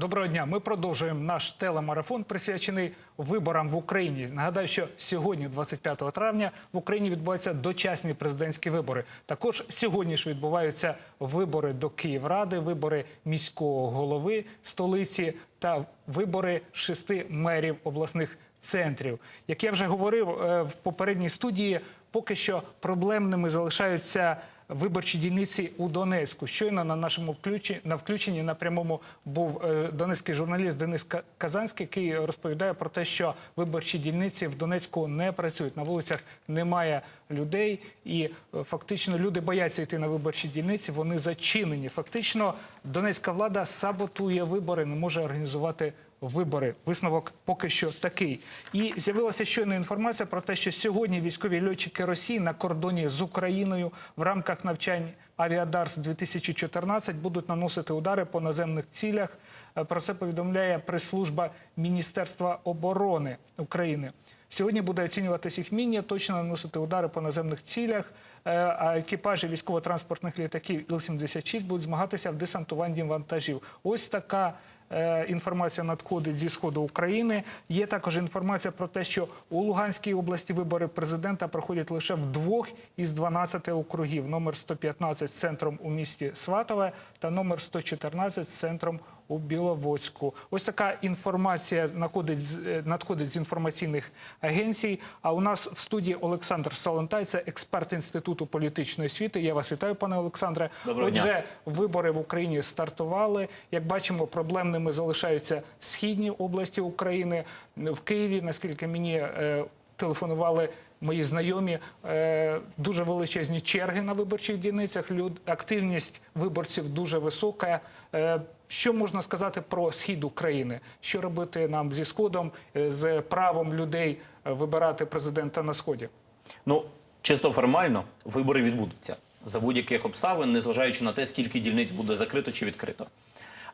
Доброго дня. Ми продовжуємо наш телемарафон, присвячений виборам в Україні. Нагадаю, що сьогодні, 25 травня, в Україні відбуваються дочасні президентські вибори. Також сьогодні ж відбуваються вибори до Київради, вибори міського голови столиці та вибори шести мерів обласних центрів. Як я вже говорив е, в попередній студії, поки що проблемними залишаються виборчі дільниці у Донецьку. Щойно на нашому включенні на включенні на прямому був е, донецький журналіст Денис Казанський, який розповідає про те, що виборчі дільниці в Донецьку не працюють. На вулицях немає людей, і е, фактично люди бояться йти на виборчі дільниці. Вони зачинені. Фактично, донецька влада саботує вибори, не може організувати. Вибори висновок поки що такий. І з'явилася щойно інформація про те, що сьогодні військові льотчики Росії на кордоні з Україною в рамках навчань Авіадарс 2014 будуть наносити удари по наземних цілях. Е, Про це повідомляє прес-служба Міністерства оборони України. Сьогодні буде оцінюватися їх вміння, точно наносити удари по наземних цілях. е, А екіпажі військово-транспортних літаків Іл-76 будуть змагатися в десантуванні вантажів. Ось така інформація надходить зі сходу України. Є також інформація про те, що у Луганській області вибори президента проходять лише в двох із 12 округів: номер 115 з центром у місті Сватове та номер 114 з центром у Біловодську. Ось така інформація надходить з, е, надходить з інформаційних агенцій. А у нас в студії Олександр Солонтай, це експерт інституту політичної освіти. Я вас вітаю, пане Олександре. Доброго дня. Отже, вибори в Україні стартували. Як бачимо, проблемними залишаються східні області України. В Києві, наскільки мені е, телефонували мої знайомі, е, дуже величезні черги на виборчих дільницях. Активність виборців дуже висока. Е, що можна сказати про схід України? Що робити нам зі сходом, е, з правом людей вибирати президента на сході? Ну, чисто формально, вибори відбудуться за будь-яких обставин, незважаючи на те, скільки дільниць буде закрито чи відкрито.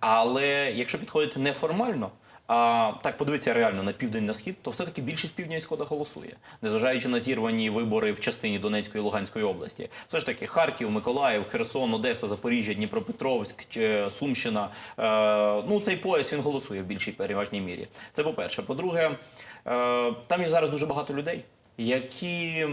Але якщо підходити неформально, а так подивитися реально на південь на схід, то все-таки більшість півдня і схода голосує, незважаючи на зірвані вибори в частині Донецької і Луганської області. Все ж таки Харків, Миколаїв, Херсон, Одеса, Запоріжжя, Дніпропетровськ Сумщина. Е, ну цей пояс він голосує в більшій переважній мірі. Це по-перше. По-друге, е, там є зараз дуже багато людей, які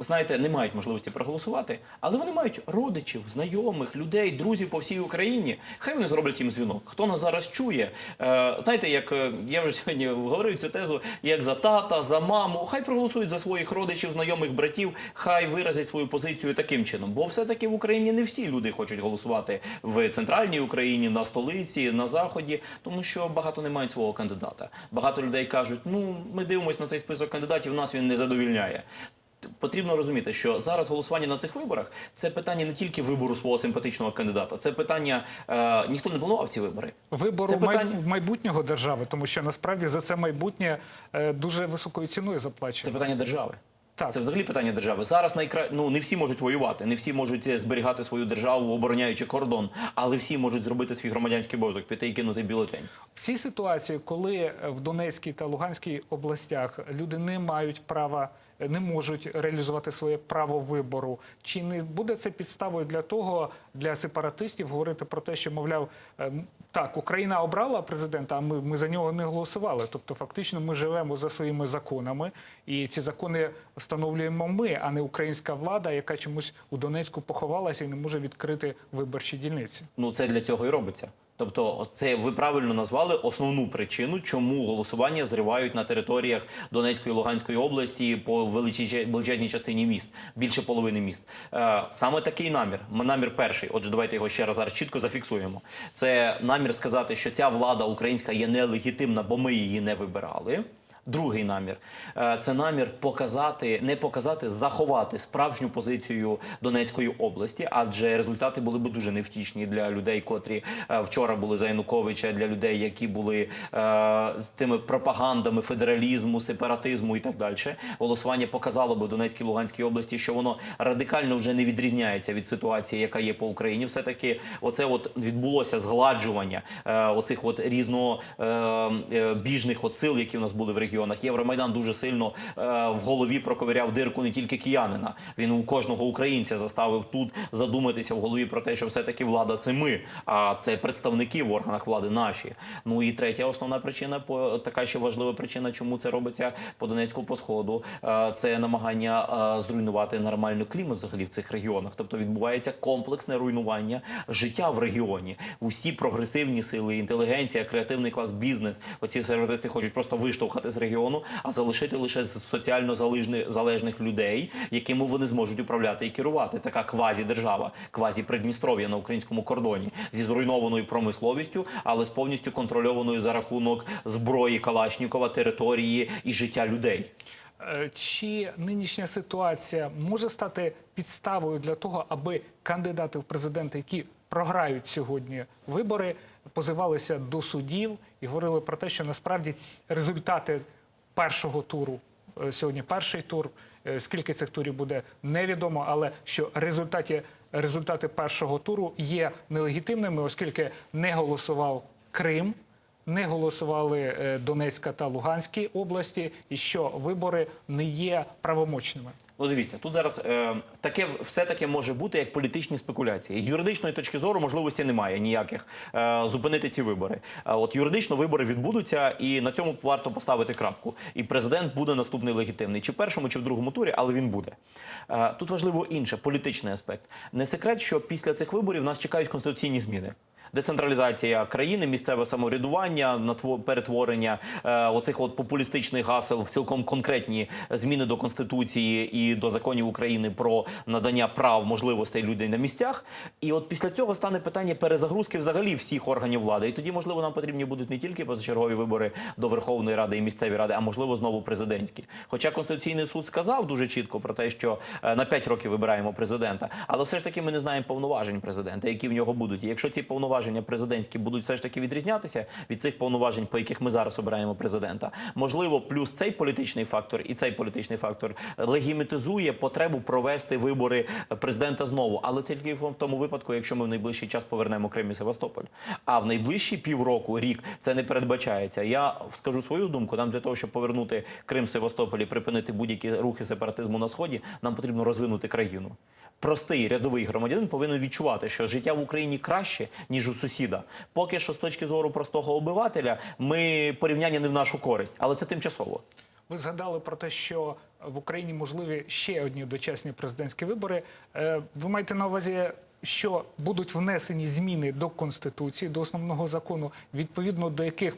знаєте, не мають можливості проголосувати, але вони мають родичів, знайомих, людей, друзів по всій Україні. Хай вони зроблять їм дзвінок. Хто нас зараз чує? Е, знаєте, як е, я вже сьогодні говорив цю тезу, як за тата, за маму, хай проголосують за своїх родичів, знайомих, братів, хай виразять свою позицію таким чином. Бо все-таки в Україні не всі люди хочуть голосувати в центральній Україні, на столиці, на заході, тому що багато не мають свого кандидата. Багато людей кажуть: ну ми дивимося на цей список кандидатів, нас він не задовільняє. Потрібно розуміти, що зараз голосування на цих виборах це питання не тільки вибору свого симпатичного кандидата, це питання е, ніхто не планував ці вибори. Вибору Це май- питання- майбутнього держави, тому що насправді за це майбутнє е, дуже високою ціною Це питання держави. Так. Це взагалі питання держави. Зараз найкра... ну, не всі можуть воювати, не всі можуть е, зберігати свою державу, обороняючи кордон, але всі можуть зробити свій громадянський обов'язок, піти і кинути бюлетень. В цій ситуації, коли е, в Донецькій та Луганській областях люди не мають права, не можуть реалізувати своє право вибору, чи не буде це підставою для того, для сепаратистів говорити про те, що мовляв, е, так, Україна обрала президента, а ми, ми за нього не голосували. Тобто, фактично, ми живемо за своїми законами, і ці закони встановлюємо ми, а не українська влада, яка чомусь у Донецьку поховалася і не може відкрити виборчі дільниці. Ну це для цього і робиться. Тобто, це ви правильно назвали основну причину, чому голосування зривають на територіях Донецької і Луганської області по величезній- частині міст, більше половини міст. Е, саме такий намір. Намір перший. Отже, давайте його ще раз зараз чітко зафіксуємо. Це намір сказати, що ця влада українська є нелегітимна, бо ми її не вибирали. Другий намір Е, це намір показати, не показати, заховати справжню позицію Донецької області, адже результати були б дуже невтішні для людей, котрі е, вчора були за Януковича, для людей, які були е, з тими пропагандами федералізму, сепаратизму і так далі. Голосування показало би Донецькій Луганській області, що воно радикально вже не відрізняється від ситуації, яка є по Україні. Все таки, оце от відбулося згладжування е, оцих от різнобіжних от сил, які у нас були в регіоні. Регіонах. Євромайдан дуже сильно е, в голові проковиряв дирку не тільки киянина. Він у кожного українця заставив тут задуматися в голові про те, що все-таки влада це ми, а це представники в органах влади наші. Ну і третя основна причина, по така ще важлива причина, чому це робиться по Донецьку по сходу. е, Це намагання е, зруйнувати нормальний клімат взагалі в цих регіонах. Тобто відбувається комплексне руйнування життя в регіоні. Усі прогресивні сили, інтелігенція, креативний клас, бізнес. Оці сепаратисти хочуть просто виштовхати з регіону, а залишити лише соціально залежних, людей, якими вони зможуть управляти і керувати. Така квазі-держава, квазі-Придністров'я на українському кордоні зі зруйнованою промисловістю, але з повністю контрольованою за рахунок зброї Калашнікова, території і життя людей. Е, Чи нинішня ситуація може стати підставою для того, аби кандидати в президенти, які програють сьогодні вибори, позивалися до судів і говорили про те, що насправді результати першого туру е, сьогодні перший тур. е, Скільки цих турів буде невідомо, але що результаті результати першого туру є нелегітимними, оскільки не голосував Крим, не голосували е, Донецька та Луганські області, і що вибори не є правомочними. Ну, дивіться, тут зараз е, таке все таке може бути як політичні спекуляції. Юридичної точки зору можливості немає ніяких е, зупинити ці вибори. А от юридично вибори відбудуться, і на цьому варто поставити крапку. І президент буде наступний легітимний, чи в першому, чи в другому турі, але він буде. Е, тут важливо інше політичний аспект. Не секрет, що після цих виборів нас чекають конституційні зміни. Децентралізація країни, місцеве самоврядування, натво- перетворення е, оцих от популістичних гасел в цілком конкретні зміни до конституції і до законів України про надання прав можливостей людей на місцях. І от після цього стане питання перезагрузки взагалі всіх органів влади. І тоді, можливо, нам потрібні будуть не тільки позачергові вибори до Верховної Ради і місцеві ради, а можливо знову президентські. Хоча Конституційний суд сказав дуже чітко про те, що е, на 5 років вибираємо президента, але все ж таки ми не знаємо повноважень президента, які в нього будуть. І якщо ці повноваження президентські будуть все ж таки відрізнятися від цих повноважень, по яких ми зараз обираємо президента, можливо, плюс цей політичний фактор і цей політичний фактор легімітизує потребу провести вибори президента знову, але тільки в тому випадку, якщо ми в найближчий час повернемо Крим і Севастополь. А в найближчі півроку, рік це не передбачається. Я скажу свою думку. Нам для того, щоб повернути Крим, Севастополь і припинити будь-які рухи сепаратизму на сході, нам потрібно розвинути країну. Простий рядовий громадянин повинен відчувати, що життя в Україні краще ніж у сусіда. Поки що, з точки зору простого обивателя, ми порівняння не в нашу користь, але це тимчасово. Ви згадали про те, що в Україні можливі ще одні дочасні президентські вибори. Е, Ви маєте на увазі, що будуть внесені зміни до конституції, до основного закону, відповідно до яких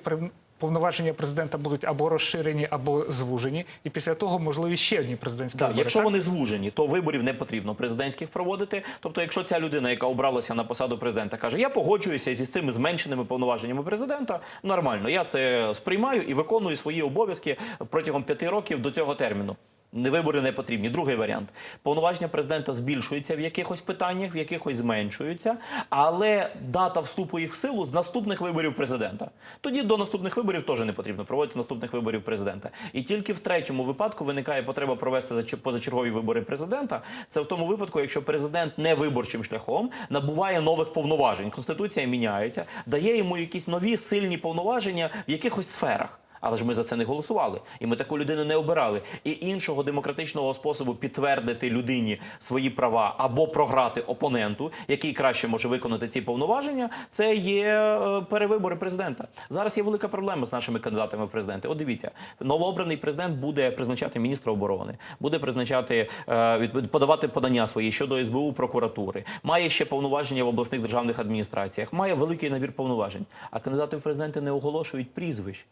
повноваження президента будуть або розширені, або звужені, і після того можливі ще одні президентські да, вибори. якщо так? вони звужені, то виборів не потрібно президентських проводити. Тобто, якщо ця людина, яка обралася на посаду президента, каже, я погоджуюся зі цими зменшеними повноваженнями президента, нормально, я це сприймаю і виконую свої обов'язки протягом п'яти років до цього терміну. Не вибори не потрібні. Другий варіант. Повноваження президента збільшуються в якихось питаннях, в якихось зменшуються, але дата вступу їх в силу з наступних виборів президента. Тоді до наступних виборів теж не потрібно проводити наступних виборів президента. І тільки в третьому випадку виникає потреба провести позачергові вибори президента. Це в тому випадку, якщо президент не виборчим шляхом набуває нових повноважень. Конституція міняється, дає йому якісь нові сильні повноваження в якихось сферах. Але ж ми за це не голосували, і ми таку людину не обирали. І іншого демократичного способу підтвердити людині свої права або програти опоненту, який краще може виконати ці повноваження, це є е, перевибори президента. Зараз є велика проблема з нашими кандидатами в президенти. От дивіться, новообраний президент буде призначати міністра оборони, буде призначати е, подавати подання свої щодо СБУ прокуратури, має ще повноваження в обласних державних адміністраціях, має великий набір повноважень. А кандидати в президенти не оголошують прізвищ.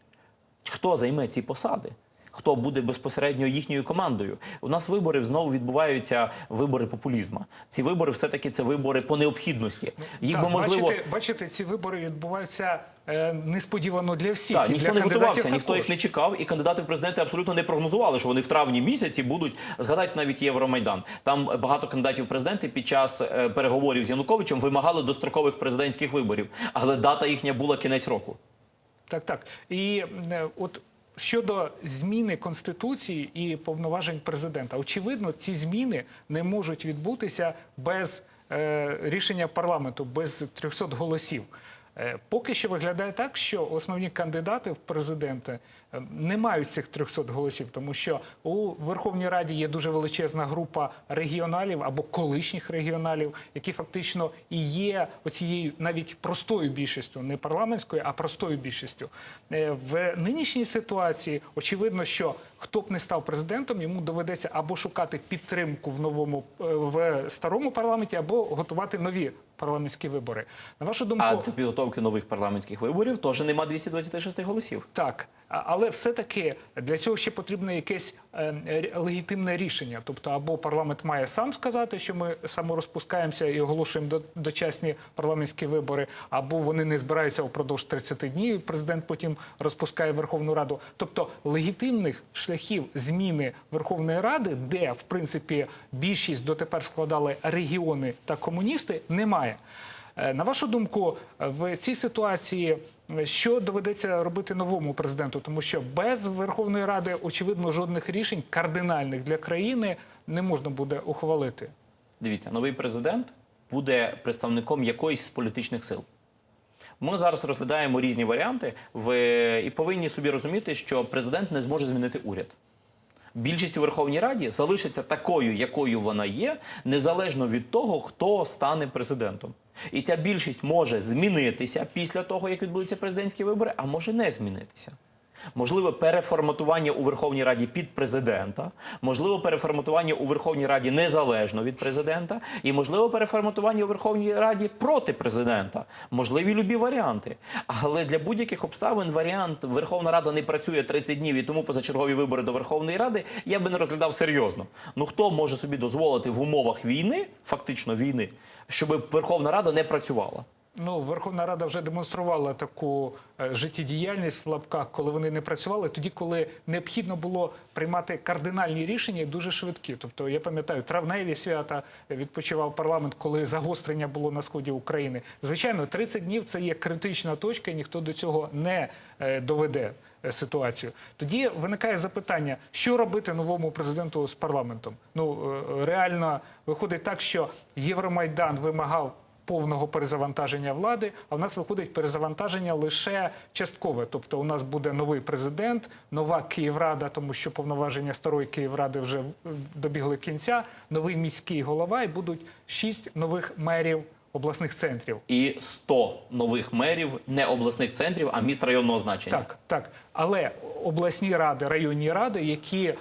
Хто займе ці посади? Хто буде безпосередньо їхньою командою? У нас вибори знову відбуваються вибори популізму. Ці вибори все-таки це вибори по необхідності. Їх Так, би можливо бачите, бачите, ці вибори відбуваються е, несподівано для всіх. так, і ніхто для не готувався, ніхто їх не чекав, і кандидати в президенти абсолютно не прогнозували, що вони в травні місяці будуть згадайте навіть Євромайдан. Там багато кандидатів в президенти під час е, переговорів з Януковичем вимагали дострокових президентських виборів, але дата їхня була кінець року. Так, так. І е, от щодо зміни конституції і повноважень президента, очевидно, ці зміни не можуть відбутися без е, рішення парламенту, без 300 голосів. Е, Поки що виглядає так, що основні кандидати в президенти не мають цих 300 голосів, тому що у Верховній Раді є дуже величезна група регіоналів або колишніх регіоналів, які фактично і є оцією навіть простою більшістю, не парламентською, а простою більшістю. Е, В нинішній ситуації очевидно, що хто б не став президентом, йому доведеться або шукати підтримку в новому е, в старому парламенті, або готувати нові парламентські вибори. На вашу думку, А підготовки нових парламентських виборів теж нема 226 голосів. так, а- але все-таки для цього ще потрібно якесь е, легітимне рішення. Тобто, або парламент має сам сказати, що ми саморозпускаємося і оголошуємо дочасні парламентські вибори, або вони не збираються впродовж 30 днів. Президент потім розпускає Верховну Раду. Тобто легітимних шляхів зміни Верховної Ради, де в принципі більшість дотепер складали регіони та комуністи, немає. Е, На вашу думку, в цій ситуації е, що доведеться робити новому президенту? Тому що без Верховної Ради, очевидно, жодних рішень кардинальних для країни не можна буде ухвалити. Дивіться, новий президент буде представником якоїсь з політичних сил. Ми зараз розглядаємо різні варіанти в... і повинні собі розуміти, що президент не зможе змінити уряд. Більшість у Верховній Раді залишиться такою, якою вона є, незалежно від того, хто стане президентом. І ця більшість може змінитися після того, як відбудуться президентські вибори, а може не змінитися. Можливо, переформатування у Верховній Раді під президента, можливо, переформатування у Верховній Раді незалежно від президента, і можливо, переформатування у Верховній Раді проти президента. Можливі любі варіанти. Але для будь-яких обставин варіант Верховна Рада не працює 30 днів і тому позачергові вибори до Верховної Ради я би не розглядав серйозно. Ну хто може собі дозволити в умовах війни, фактично війни, щоб Верховна Рада не працювала? Ну, Верховна Рада вже демонструвала таку е, життєдіяльність в лапках, коли вони не працювали, тоді, коли необхідно було приймати кардинальні рішення дуже швидкі. Тобто, я пам'ятаю, травневі свята відпочивав парламент, коли загострення було на сході України. Звичайно, 30 днів це є критична точка, і ніхто до цього не е, доведе е, ситуацію. Тоді виникає запитання, що робити новому президенту з парламентом. Ну реально виходить так, що Євромайдан вимагав повного перезавантаження влади, а в нас виходить перезавантаження лише часткове. Тобто, у нас буде новий президент, нова Київрада, тому що повноваження старої Київради вже добігли кінця, новий міський голова, і будуть шість нових мерів обласних центрів. І 100 нових мерів не обласних центрів, а міст районного значення. Так, так. Але обласні ради, районні ради, які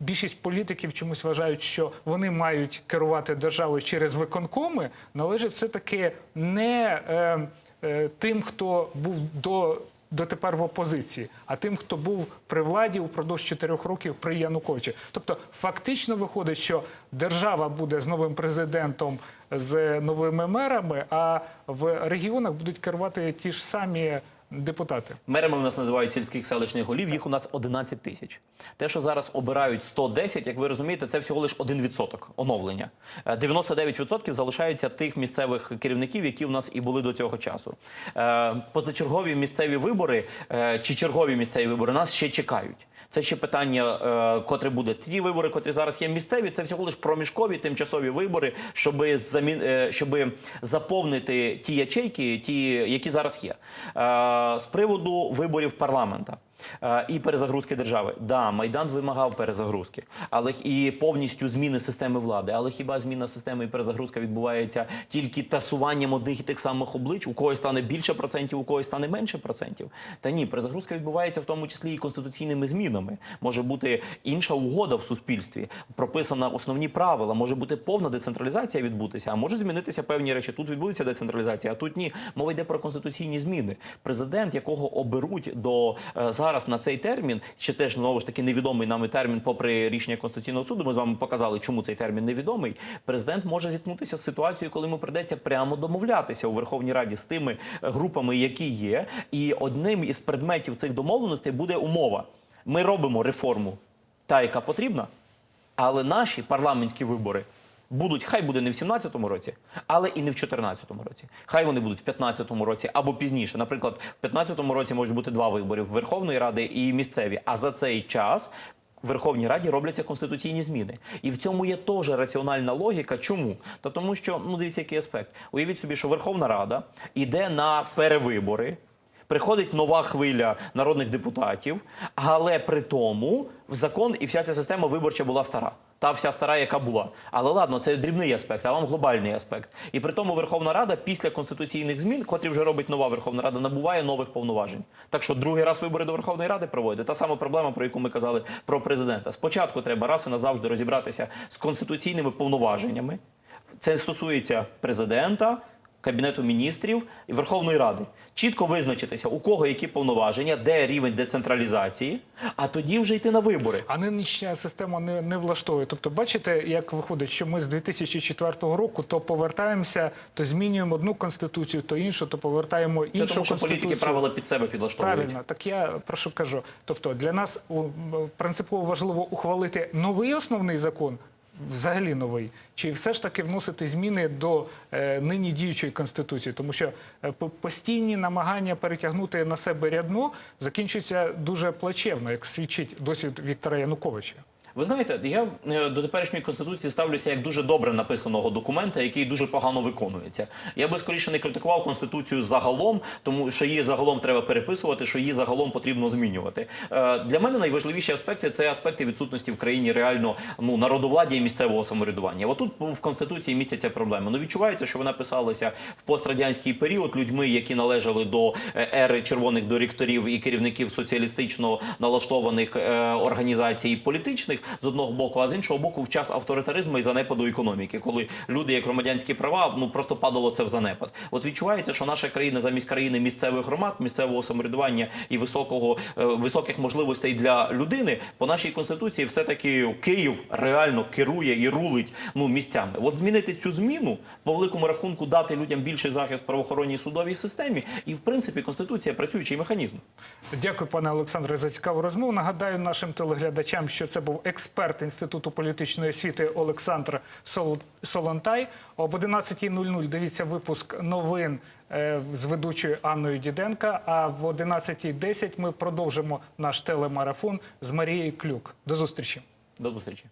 більшість політиків чомусь вважають, що вони мають керувати державою через виконкоми, належить все таки не е, е, тим, хто був до. Дотепер в опозиції, а тим, хто був при владі упродовж чотирьох років при Януковичі. Тобто, фактично виходить, що держава буде з новим президентом, з новими мерами, а в регіонах будуть керувати ті ж самі депутати. Мерами у нас називають сільських селищних голів, їх у нас 11 тисяч. Те, що зараз обирають 110, як ви розумієте, це всього лише 1% оновлення. Е, 99% залишаються тих місцевих керівників, які у нас і були до цього часу. Е, Позачергові місцеві вибори е, чи чергові місцеві вибори нас ще чекають. Це ще питання, е, котре буде. Ті вибори, котрі зараз є місцеві, це всього лиш проміжкові тимчасові вибори, щоб замін, е, щоб заповнити ті ячейки, ті, які зараз є. Е, з приводу виборів парламента. Е, І перезагрузки держави. Да, Майдан вимагав перезагрузки, але і повністю зміни системи влади. Але хіба зміна системи і перезагрузка відбувається тільки тасуванням одних і тих самих облич? У когось стане більше процентів, у когось стане менше процентів? Та ні, перезагрузка відбувається в тому числі і конституційними змінами. Може бути інша угода в суспільстві, прописана основні правила. Може бути повна децентралізація відбутися, а може змінитися певні речі. Тут відбудеться децентралізація, а тут ні. Мова йде про конституційні зміни. Президент, якого оберуть до е, зараз на цей термін, ще теж знову ж таки невідомий нами термін, попри рішення конституційного суду. Ми з вами показали, чому цей термін невідомий. Президент може зіткнутися з ситуацією, коли йому придеться прямо домовлятися у Верховній Раді з тими групами, які є. І одним із предметів цих домовленостей буде умова. Ми робимо реформу, та яка потрібна, але наші парламентські вибори будуть, хай буде не в 17-му році, але і не в 14-му році. Хай вони будуть в 15-му році або пізніше. Наприклад, в 15-му році можуть бути два вибори Верховної Ради і місцеві. А за цей час. В Верховній Раді робляться конституційні зміни, і в цьому є теж раціональна логіка. Чому? Та тому, що ну дивіться, який аспект. Уявіть собі, що Верховна Рада йде на перевибори Приходить нова хвиля народних депутатів, але при тому закон і вся ця система виборча була стара. Та вся стара, яка була. Але ладно, це дрібний аспект, а вам глобальний аспект. І при тому Верховна Рада після конституційних змін, котрі вже робить нова Верховна Рада, набуває нових повноважень. Так що другий раз вибори до Верховної Ради проводити. Та сама проблема, про яку ми казали про президента. Спочатку треба раз і назавжди розібратися з конституційними повноваженнями. Це стосується президента, кабінету міністрів і Верховної Ради. Чітко визначитися, у кого які повноваження, де рівень децентралізації, а тоді вже йти на вибори. А нинішня система не, не влаштовує. Тобто, бачите, як виходить, що ми з 2004 року то повертаємося, то змінюємо одну конституцію, то іншу, то повертаємо Це тому, що конституцію. політики правила під себе підлаштовують. Правильно, так я про що кажу. Тобто для нас принципово важливо ухвалити новий основний закон, взагалі новий, чи все ж таки вносити зміни до е, нині діючої конституції, тому що е, по- постійні намагання перетягнути на себе рядно закінчуються дуже плачевно, як свідчить досвід Віктора Януковича. Ви знаєте, я е, до теперішньої конституції ставлюся як дуже добре написаного документа, який дуже погано виконується. Я би скоріше не критикував конституцію загалом, тому що її загалом треба переписувати, що її загалом потрібно змінювати. Е, Для мене найважливіші аспекти це аспекти відсутності в країні реально ну народовладдя і місцевого самоврядування. Отут в конституції містяться проблеми. Ну відчувається, що вона писалася в пострадянський період людьми, які належали до е, ери червоних директорів і керівників соціалістично налаштованих організацій політичних з одного боку, а з іншого боку, в час авторитаризму і занепаду економіки, коли люди як громадянські права ну просто падало це в занепад. От відчувається, що наша країна замість країни місцевих громад, місцевого самоврядування і високого е, високих можливостей для людини по нашій конституції, все таки Київ реально керує і рулить ну місцями. От змінити цю зміну по великому рахунку дати людям більший захист в правоохоронній судовій системі, і в принципі конституція працюючий механізм. Дякую, пане Олександре, за цікаву розмову. Нагадаю нашим телеглядачам, що це був експерт Інституту політичної освіти Олександр Сол- Солонтай. Об 11.00 дивіться випуск новин е, з ведучою Анною Діденка. А в 11.10 ми продовжимо наш телемарафон з Марією Клюк. До зустрічі. До зустрічі.